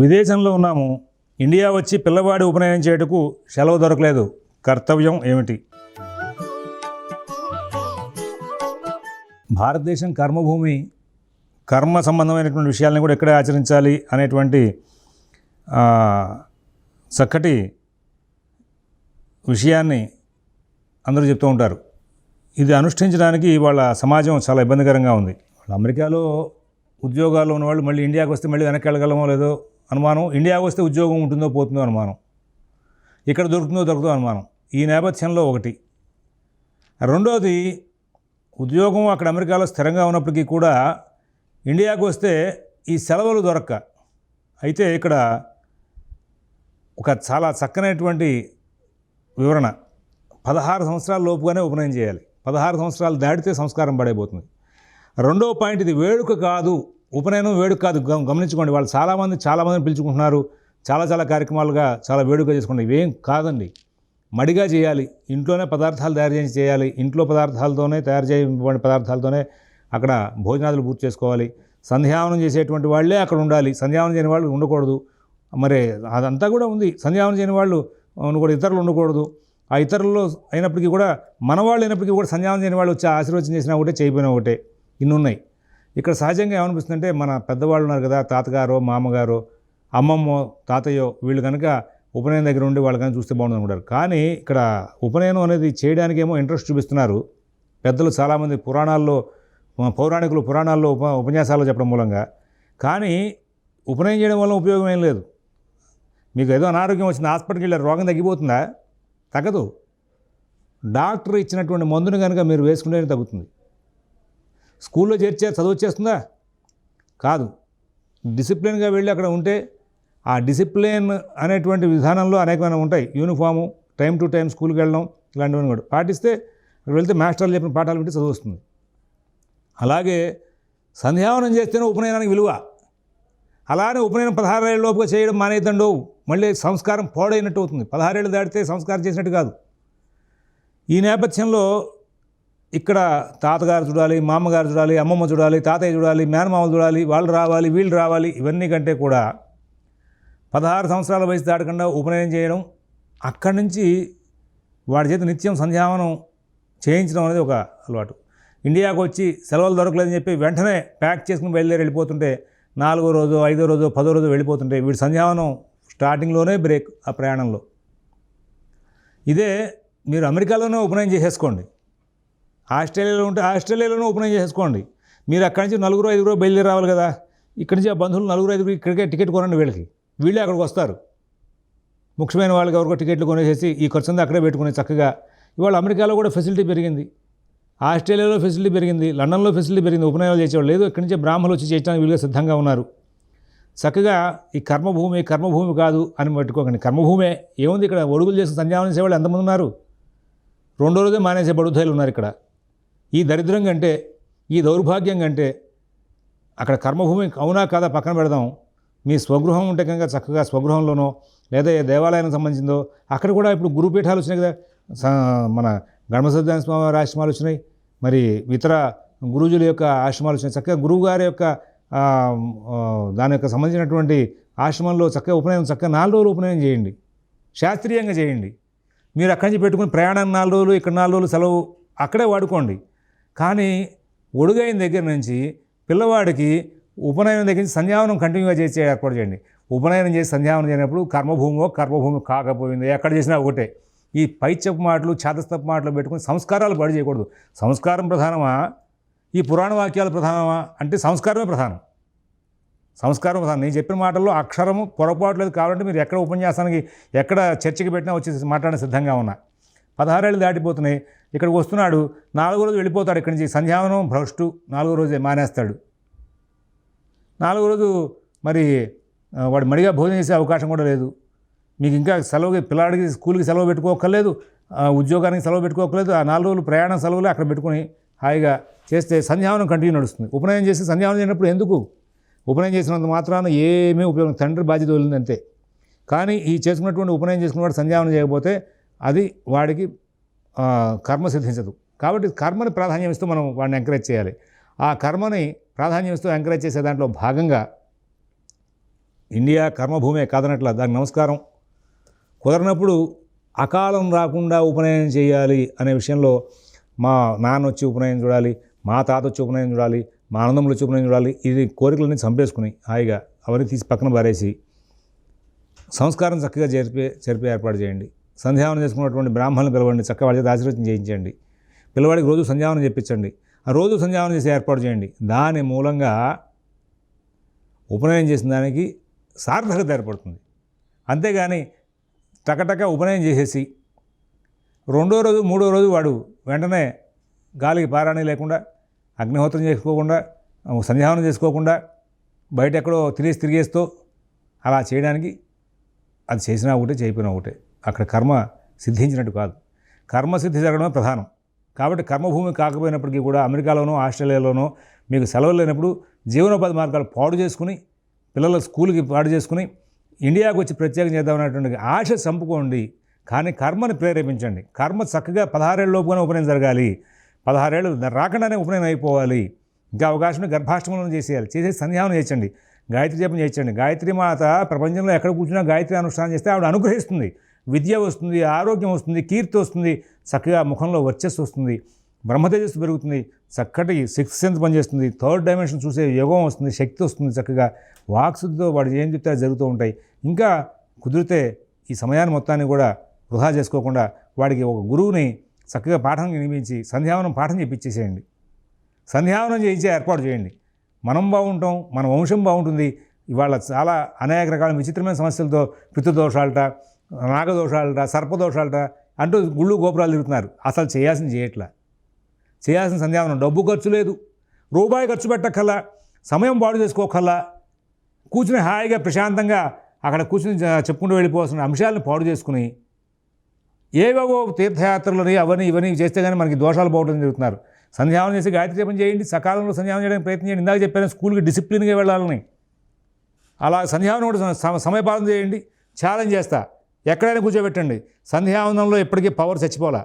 విదేశంలో ఉన్నాము. ఇండియా వచ్చి పిల్లవాడి ఉపనయనం చేయటకు సెలవు దొరకలేదు. కర్తవ్యం ఏమిటి? భారతదేశం కర్మభూమి కర్మ సంబంధమైనటువంటి విషయాలను కూడా ఇక్కడే ఆచరించాలి అనేటువంటి చక్కటి విషయాన్ని అందరూ చెప్తూ ఉంటారు. ఇది అనుష్ఠించడానికి వాళ్ళ సమాజం చాలా ఇబ్బందికరంగా ఉంది. వాళ్ళ అమెరికాలో ఉద్యోగాల్లో ఉన్నవాళ్ళు మళ్ళీ ఇండియాకి వస్తే మళ్ళీ వెనక్కి వెళ్ళగలమో లేదో అనుమానం. ఇండియాకి వస్తే ఉద్యోగం ఉంటుందో పోతుందో అనుమానం. ఇక్కడ దొరుకుతుందో దొరుకుతుందో అనుమానం. ఈ నేపథ్యంలో ఒకటి. రెండోది ఉద్యోగం అక్కడ అమెరికాలో స్థిరంగా ఉన్నప్పటికీ కూడా ఇండియాకు వస్తే ఈ సెలవులు దొరక్క. అయితే ఇక్కడ ఒక చాలా చక్కనైనటువంటి వివరణ. పదహారు సంవత్సరాల లోపుగానే ఉపనయనం చేయాలి. పదహారు సంవత్సరాలు దాటితే సంస్కారం పడైపోతుంది. రెండో పాయింట్ ఇది వేడుక కాదు. ఉపనయనం వేడుక కాదు గమనించుకోండి. వాళ్ళు చాలామంది చాలామందిని పిలుచుకుంటున్నారు. చాలా చాలా కార్యక్రమాలుగా చాలా వేడుక చేసుకుంటారు. ఇవేం కాదండి. మడిగా చేయాలి. ఇంట్లోనే పదార్థాలు తయారు చేసి చేయాలి. ఇంట్లో పదార్థాలతోనే తయారు చేయబడిన పదార్థాలతోనే అక్కడ భోజనాదులు పూర్తి చేసుకోవాలి. సంధ్యావనం చేసేటువంటి వాళ్ళే అక్కడ ఉండాలి. సంధ్యావనం చేయని వాళ్ళు ఉండకూడదు. మరి అదంతా కూడా ఉంది. సంధ్యావనం చేయని వాళ్ళు కూడా ఇతరులు ఉండకూడదు. ఆ ఇతరుల్లో అయినప్పటికీ కూడా మన వాళ్ళు అయినప్పటికీ కూడా సంధ్యావనం చేయని వాళ్ళు వచ్చి ఆశీర్వచనం చేసినా ఒకటే చేయకపోయినా ఒకటే. ఇన్ని ఉన్నాయి. ఇక్కడ సహజంగా ఏమనిపిస్తుందంటే మన పెద్దవాళ్ళు ఉన్నారు కదా తాతగారో మామగారో అమ్మమ్మో తాతయ్యో వీళ్ళు కనుక ఉపనయనం దగ్గర ఉండి వాళ్ళు కానీ చూస్తే బాగుంటుంది అనుకుంటారు. కానీ ఇక్కడ ఉపనయనం అనేది చేయడానికి ఏమో ఇంట్రెస్ట్ చూపిస్తున్నారు. పెద్దలు చాలామంది పురాణాల్లో పౌరాణికులు పురాణాల్లో ఉప ఉపన్యాసాలు చెప్పడం మూలంగా. కానీ ఉపనయనం చేయడం వల్ల ఉపయోగం ఏం లేదు. మీకు ఏదో అనారోగ్యం వచ్చింది హాస్పిటల్కి వెళ్ళారు రోగం తగ్గిపోతుందా? తగ్గదు. డాక్టర్ ఇచ్చినటువంటి మందుని కనుక మీరు వేసుకుంటేనే తగ్గుతుంది. స్కూల్లో చేర్చే చదువు వచ్చేస్తుందా కాదు. డిసిప్లిన్గా వెళ్ళి అక్కడ ఉంటే ఆ డిసిప్లిన్ అనేటువంటి విధానంలో అనేకమైన ఉంటాయి. యూనిఫాము టైం టు టైం స్కూల్కి వెళ్ళడం ఇలాంటివన్నీ కూడా. పాటిస్తే అక్కడ వెళ్తే మాస్టర్లు చెప్పిన పాఠాలు వింటే చదువు వస్తుంది. అలాగే సంధ్యావనం చేస్తేనే ఉపనయనానికి విలువ. అలానే ఉపనయనం పదహారేళ్ళ లోపుగా చేయడం మానేదండో మళ్ళీ సంస్కారం పాడైనట్టు అవుతుంది. పదహారేళ్ళు దాటితే సంస్కారం చేసినట్టు కాదు. ఈ నేపథ్యంలో ఇక్కడ తాతగారు చూడాలి మామగారు చూడాలి అమ్మమ్మ చూడాలి తాతయ్య చూడాలి మేనమామలు చూడాలి వాళ్ళు రావాలి వీళ్ళు రావాలి ఇవన్నీ కంటే కూడా పదహారు సంవత్సరాల వయసు దాటకుండా ఉపనయనం చేయడం అక్కడి నుంచి వాడి చేత నిత్యం సంధ్యావనం చేయించడం అనేది ఒక అలవాటు. ఇండియాకు వచ్చి సెలవులు దొరకలేదని చెప్పి వెంటనే ప్యాక్ చేసుకుని బయలుదేరి వెళ్ళిపోతుంటే నాలుగో రోజు ఐదో రోజు పదో రోజు వెళ్ళిపోతుంటే వీడి సంధ్యావనం స్టార్టింగ్లోనే బ్రేక్ ఆ ప్రయాణంలో. ఇదే మీరు అమెరికాలోనే ఉపనయనం చేసేసుకోండి. ఆస్ట్రేలియాలో ఉంటే ఆస్ట్రేలియాలోనే ఓపెన్ చేసుకోండి మీరు అక్కడి నుంచి నలుగురు ఐదుగురు బయలుదేరి రావాలి కదా. ఇక్కడి నుంచి ఆ బంధువులు నలుగురు ఐదుగురు ఇక్కడికే టికెట్ కొనండి వీళ్ళకి. వీళ్ళే అక్కడికి వస్తారు. ముఖ్యమైన వాళ్ళకి ఎవరికో టికెట్లు కొనేసేసి ఈ ఖర్చు అంతా అక్కడే పెట్టుకుని చక్కగా. ఇవాళ అమెరికాలో కూడా ఫెసిలిటీ పెరిగింది. ఆస్ట్రేలియాలో ఫెసిలిటీ పెరిగింది. లండన్లో ఫెసిలిటీ పెరిగింది. ఉపనయనాలు చేసేవాళ్ళు లేదు. ఇక్కడి నుంచి బ్రాహ్మణులు వచ్చి చేయడానికి వీలుగా సిద్ధంగా ఉన్నారు. చక్కగా ఈ కర్మభూమి కర్మభూమి కాదు అని పట్టుకోకండి. కర్మభూమే ఏముంది ఇక్కడ? ఒడుగులు చేసి సంధ్యావనం చేసేవాళ్ళు ఎంతమంది ఉన్నారు? రెండో రోజే మానేసే బడుతాయిలు ఉన్నారు ఇక్కడ. ఈ దరిద్రం కంటే ఈ దౌర్భాగ్యం కంటే అక్కడ కర్మభూమి అవునా కాదా పక్కన పెడదాం. మీ స్వగృహం ఉంటే కనుక చక్కగా స్వగృహంలోనో లేదా ఏ దేవాలయానికి సంబంధించిందో అక్కడ కూడా ఇప్పుడు గురుపీఠాలు వచ్చినాయి కదా. స- మన గణపసత్యాన స్వామి ఆశ్రమాలు వచ్చినాయి. మరి ఇతర గురుజుల యొక్క ఆశ్రమాలు వచ్చినాయి. చక్కగా గురువు గారి యొక్క దాని యొక్క సంబంధించినటువంటి ఆశ్రమంలో చక్కగా ఉపనయనం చక్కగా నాలుగు రోజులు ఉపనయనం చేయండి. శాస్త్రీయంగా చేయండి. మీరు అక్కడి నుంచి పెట్టుకుని ప్రయాణం నాలుగు రోజులు ఇక్కడ నాలుగు రోజులు సెలవు అక్కడే వాడుకోండి. కానీ ఒడుగైన దగ్గర నుంచి పిల్లవాడికి ఉపనయనం దగ్గర నుంచి సంధ్యావనం కంటిన్యూగా చేసే ఏర్పాటు చేయండి. ఉపనయనం చేసి సంధ్యావనం చేయనప్పుడు కర్మభూమో కర్మభూమి కాకపోయింది ఎక్కడ చేసినా ఒకటే. ఈ పైచపు మాటలు ఛాతస్తపు మాటలు పెట్టుకుని సంస్కారాలు పాడు చేయకూడదు. సంస్కారం ప్రధానమా? ఈ పురాణ వాక్యాలు ప్రధానమా? అంటే సంస్కారమే ప్రధానం. సంస్కారం ప్రధానం. నేను చెప్పిన మాటల్లో అక్షరము పొరపాటు లేదు కావాలంటే మీరు ఎక్కడ ఉపన్యాసానికి ఎక్కడ చర్చకి పెట్టినా వచ్చి మాట్లాడడం సిద్ధంగా ఉన్నా. పదహారేళ్ళు దాటిపోతున్నాయి. ఇక్కడికి వస్తున్నాడు నాలుగో రోజు వెళ్ళిపోతాడు ఇక్కడి నుంచి. సంధ్యావనం భ్రష్టు నాలుగో రోజే మానేస్తాడు. నాలుగో రోజు మరి వాడు మడిగా భోజనం చేసే అవకాశం కూడా లేదు. మీకు ఇంకా సెలవుకి పిల్లాడికి స్కూల్కి సెలవు పెట్టుకోకర్లేదు ఆ, ఉద్యోగానికి సెలవు పెట్టుకోకర్లేదు ఆ నాలుగు రోజులు ప్రయాణం సెలవులు అక్కడ పెట్టుకొని హాయిగా చేస్తే సంధ్యావనం కంటిన్యూ నడుస్తుంది. ఉపనయనం చేసి సంధ్యావనం చేయనప్పుడు ఎందుకు? ఉపనయనం చేసినంత మాత్రాన ఏమీ ఉపయోగం తండ్రి బాధ్యత వదిలింది అంతే కానీ ఈ చేసుకున్నటువంటి ఉపనయనం చేసుకున్నవాడు సంధ్యావనం చేయకపోతే అది వాడికి కర్మ సిద్ధించదు. కాబట్టి కర్మని ప్రాధాన్యం ఇస్తూ మనం వాడిని ఎంకరేజ్ చేయాలి. ఆ కర్మని ప్రాధాన్యం ఇస్తూ ఎంకరేజ్ చేసే దాంట్లో భాగంగా ఇండియా కర్మభూమే కాదనట్ల దానికి నమస్కారం. కుదరనప్పుడు అకాలం రాకుండా ఉపనయనం చేయాలి అనే విషయంలో మా నాన్న వచ్చి ఉపనయనం చూడాలి మా తాత వచ్చి ఉపనయనం చూడాలి మా ఆనందములు వచ్చి ఉపనయనం చూడాలి ఇది కోరికలన్నీ చంపేసుకుని హాయిగా అవన్నీ తీసి పక్కన పారేసి సంస్కారం చక్కగా జరిపే జరిపే ఏర్పాటు చేయండి. సంధ్యావనం చేసుకున్నటువంటి బ్రాహ్మణులు పిలవండి చక్క వాళ్ళ చేత ఆశీర్వచనం చేయించండి. పిల్లవాడికి రోజు సంధ్యావనం చెప్పించండి ఆ రోజు సంధ్యావనం చేసి ఏర్పాటు చేయండి. దాని మూలంగా ఉపనయనం చేసిన దానికి సార్థకత ఏర్పడుతుంది. అంతేగాని టకటక ఉపనయనం చేసేసి రెండో రోజు మూడో రోజు వాడు వెంటనే గాలికి పారాణి లేకుండా అగ్నిహోత్రం చేసుకోకుండా సంధ్యావనం చేసుకోకుండా బయట ఎక్కడో తిరిగేసి తిరిగేస్తూ అలా చేయడానికి అది చేసినా ఒకటే చేయకపోయినా ఒకటే. అక్కడ కర్మ సిద్ధించినట్టు కాదు. కర్మ సిద్ధి జరగడమే ప్రధానం. కాబట్టి కర్మభూమి కాకపోయినప్పటికీ కూడా అమెరికాలోనో ఆస్ట్రేలియాలోనో మీకు సెలవులు లేనప్పుడు జీవనోపాధి మార్గాలు పాడు చేసుకుని పిల్లల స్కూల్కి పాడు చేసుకుని ఇండియాకు వచ్చి ప్రత్యేకం చేద్దామనేటువంటి ఆశ చంపుకోండి. కానీ కర్మని ప్రేరేపించండి. కర్మ చక్కగా పదహారేళ్ళలోపుగానే ఉపనయనం జరగాలి. పదహారేళ్ళు రాకుండానే ఉపనయనం అయిపోవాలి. ఇంకా అవకాశం గర్భాష్టమంలో చేసేయాలి. చేసేసి సంధ్యావనం చేయించండి. గాయత్రి జపం చేయించండి. గాయత్రి మాత ప్రపంచంలో ఎక్కడ కూర్చున్నా గాయత్రి అనుష్ఠానం చేస్తే ఆవిడ అనుగ్రహిస్తుంది. విద్య వస్తుంది ఆరోగ్యం వస్తుంది కీర్తి వస్తుంది చక్కగా ముఖంలో వర్చస్సు వస్తుంది బ్రహ్మతేజస్సు పెరుగుతుంది చక్కటి సిక్స్త్ సెన్స్ పనిచేస్తుంది థర్డ్ డైమెన్షన్ చూసే యోగం వస్తుంది శక్తి వస్తుంది చక్కగా వాక్శుద్ధితో వాడు ఏం చెప్తే జరుగుతూ ఉంటాయి. ఇంకా కుదిరితే ఈ సమయాన్ని మొత్తాన్ని కూడా వృధా చేసుకోకుండా వాడికి ఒక గురువుని చక్కగా పాఠం వినిపించి సంధ్యావనం పాఠం చెప్పించేసేయండి సంధ్యావనం చేయించే ఏర్పాటు చేయండి. మనం బాగుంటాం మన వంశం బాగుంటుంది ఇవాళ చాలా అనేక రకాల విచిత్రమైన సమస్యలతో పితృదోషాలట నాగదోషాలరా సర్పదోషాలట అంటూ గుళ్ళు గోపురాలు తిరుగుతున్నారు. అసలు చేయాల్సింది చేయట్లా? చేయాల్సిన సంధ్యావనం డబ్బు ఖర్చు లేదు. రూపాయి ఖర్చు పెట్టక్కల్లా సమయం పాడు చేసుకోకల్లా కూర్చుని హాయిగా ప్రశాంతంగా అక్కడ కూర్చుని చెప్పుకుంటూ వెళ్ళిపోవాల్సిన అంశాలను పాడు చేసుకుని ఏవేవో తీర్థయాత్రలని అవన్నీ ఇవన్నీ చేస్తే కానీ మనకి దోషాలు పోవడం జరుగుతున్నారు. సంధ్యావనం చేసి గాయత్రి జపం చేయండి సకాలంలో సంధ్యావనం చేయడానికి ప్రయత్నం చేయండి. ఇందాక చెప్పాను స్కూల్కి డిసిప్లిన్గా వెళ్ళాలని. అలా సంధ్యావనం కూడా సమయపాలన చేయండి ఛాలెంజ్ చేస్తా. ఎక్కడైనా కూర్చోబెట్టండి. సంధ్యావనంలో ఎప్పటికీ పవర్ చచ్చిపోలా.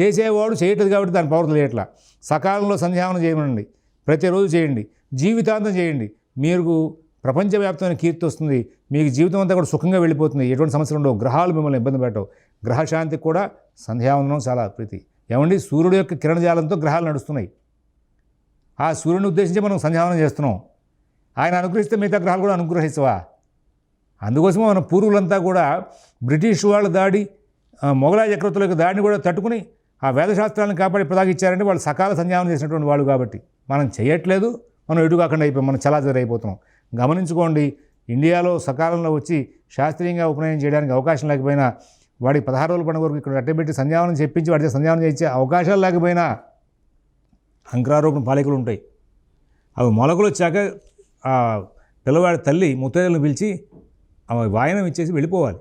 చేసేవాడు చేయట్లేదు కాబట్టి దాని పవర్ తెలియట్లా. సకాలంలో సంధ్యావనం చేయమనండి. ప్రతిరోజు చేయండి. జీవితాంతం చేయండి. మీకు ప్రపంచవ్యాప్తమైన కీర్తి వస్తుంది. మీకు జీవితం అంతా కూడా సుఖంగా వెళ్ళిపోతుంది. ఎటువంటి సమస్యలు ఉండవు. గ్రహాలు మిమ్మల్ని ఇబ్బంది పెట్టవు. గ్రహశాంతికి కూడా సంధ్యావందనం చాలా ప్రీతి. ఏమండి? సూర్యుడు యొక్క కిరణజాలంతో గ్రహాలు నడుస్తున్నాయి. ఆ సూర్యుని ఉద్దేశించి మనం సంధ్యావనం చేస్తున్నాం. ఆయన అనుగ్రహిస్తే మిగతా గ్రహాలు కూడా అనుగ్రహిస్తావా? అందుకోసం మన పూర్వులంతా కూడా బ్రిటిష్ వాళ్ళ దాడి మొఘలా మొఘలాయ చక్రవర్తుల యొక్క దాడిని కూడా తట్టుకుని ఆ వేదశాస్త్రాలను కాపాడి ఇప్పటిదాకా వాళ్ళు సకాల సంధ్యావనం చేసినటువంటి వాళ్ళు కాబట్టి మనం చేయట్లేదు మనం ఎటు కాకుండా అయిపోయాం మనం చలాచరి అయిపోతున్నాం. గమనించుకోండి ఇండియాలో సకాలంలో వచ్చి శాస్త్రీయంగా ఉపనయనం చేయడానికి అవకాశం లేకపోయినా వాడికి పదహారు రోజుల పండుగ వరకు ఇక్కడ అట్టబెట్టి సంధ్యావనం చెప్పించి వాడికి సంధ్యావనం చేయించే అవకాశాలు లేకపోయినా అంకురారోపణ పాలికలు ఉంటాయి. అవి మొలకలు వచ్చాక పిల్లవాడి తల్లి ముత్తైదులను పిలిచి ఆమె వాయనం ఇచ్చేసి వెళ్ళిపోవాలి.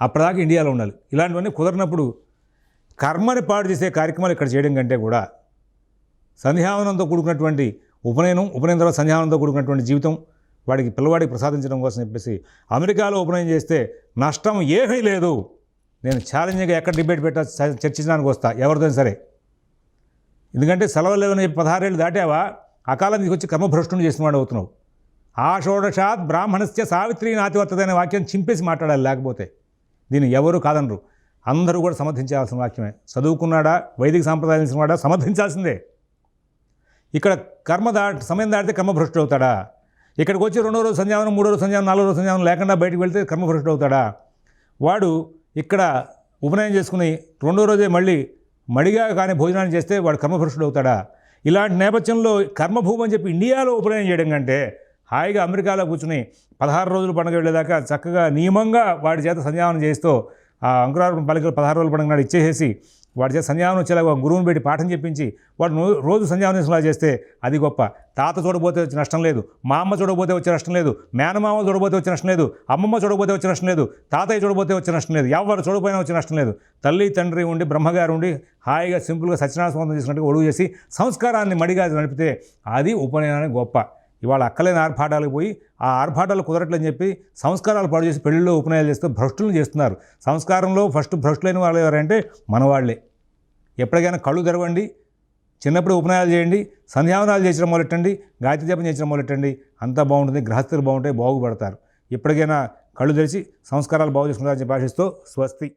అప్పటిదాకా ఇండియాలో ఉండాలి. ఇలాంటివన్నీ కుదరినప్పుడు కర్మని పాడు చేసే కార్యక్రమాలు ఇక్కడ చేయడం కంటే కూడా సంధ్యావనంతో కూడుకున్నటువంటి ఉపనయనం ఉపనయనం తర్వాత సంధ్యావనంతో కూడుకున్నటువంటి జీవితం వాడికి పిల్లవాడికి ప్రసాదించడం కోసం చెప్పేసి అమెరికాలో ఉపనయనం చేస్తే నష్టం ఏమీ లేదు. నేను ఛాలెంజ్గా ఎక్కడ డిబేట్ పెట్టా చ- చర్చించడానికి వస్తా ఎవరితో సరే. ఎందుకంటే సెలవులు లేవని చెప్పి పదహారేళ్ళు దాటావా? అకాలం తీసుకొచ్చి కర్మభ్రష్టుని చేసిన వాడు అవుతున్నావు. ఆ షోడశాత్ బ్రాహ్మణస్య సావిత్రి నాతివర్తదైన వాక్యం చింపేసి మాట్లాడాలి లేకపోతే. దీన్ని ఎవరు కాదనరు. అందరూ కూడా సమర్థించాల్సిన వాక్యమే. చదువుకున్నాడా? వైదిక సాంప్రదాయం వాడా? సమర్థించాల్సిందే. ఇక్కడ కర్మ దా సమయం దాటితే కర్మభ్రష్టుడు అవుతాడా? ఇక్కడికి వచ్చి రెండో రోజు సంధ్యావనం మూడో రోజు సంధ్యావనం నాలుగో రోజు సంధ్యావనం లేకుండా బయటకు వెళ్తే కర్మభ్రష్టుడు అవుతాడా? వాడు ఇక్కడ ఉపనయనం చేసుకుని రెండో రోజే మళ్ళీ మడిగా కానీ భోజనాన్ని చేస్తే వాడు కర్మభ్రష్టుడు అవుతాడా? ఇలాంటి నేపథ్యంలో కర్మభూమి అని చెప్పి ఇండియాలో ఉపనయనం చేయడం కంటే హాయిగా అమెరికాలో కూర్చుని పదహారు రోజులు పండుగ వెళ్ళేదాకా చక్కగా నియమంగా వాడి చేత సంధ్యావనం చేస్తూ ఆ అంకురార్పణ పలికలు పదహారు రోజుల పండుగ నాడు ఇచ్చేసేసి వాడి చేత సంధ్యావనం వచ్చేలాగా గురువుని పెట్టి పాఠం చెప్పించి వాడు రోజు సంధ్యావనం చేసేలా చేస్తే అది గొప్ప. తాత చూడబోతే వచ్చే నష్టం లేదు మా అమ్మ చూడబోతే వచ్చే నష్టం లేదు మేనమామ చూడబోతే వచ్చే నష్టం లేదు అమ్మమ్మ చూడబోతే వచ్చే నష్టం లేదు తాతయ్య చూడబోతే వచ్చే నష్టం లేదు ఎవరు చూడబోయినా వచ్చే నష్టం లేదు. తల్లి తండ్రి ఉండి బ్రహ్మగారు ఉండి హాయిగా సింపుల్గా సత్యనారాయణ స్వంతం చేసినట్టుగా ఒడుగు చేసి సంస్కారాన్ని మడిగా నడిపితే అది ఉపనయనానికి గొప్ప. ఇవాళ అక్కలేని ఆర్భాటాలకు పోయి ఆ ఆర్భాటాలు కుదరట్లని చెప్పి సంస్కారాలు పాడు చేసి పెళ్ళిలో ఉపనయాలు చేస్తూ భ్రష్టులను చేస్తున్నారు. సంస్కారంలో ఫస్ట్ భ్రష్టులైన వాళ్ళు ఎవరంటే మనవాళ్ళే. ఎప్పటికైనా కళ్ళు తెరవండి చిన్నప్పుడు ఉపనయాలు చేయండి సంధ్యావనాలు చేసిన మొదలెట్టండి గాయత్రి జపం చేసిన మొదలెట్టండి అంతా బాగుంటుంది గ్రహస్థులు బాగుంటాయి బాగుపడతారు. ఇప్పటికైనా కళ్ళు తెరిచి సంస్కారాలు బాగు చేసుకుంటారని చెప్పి ఆశిస్తూ స్వస్తి.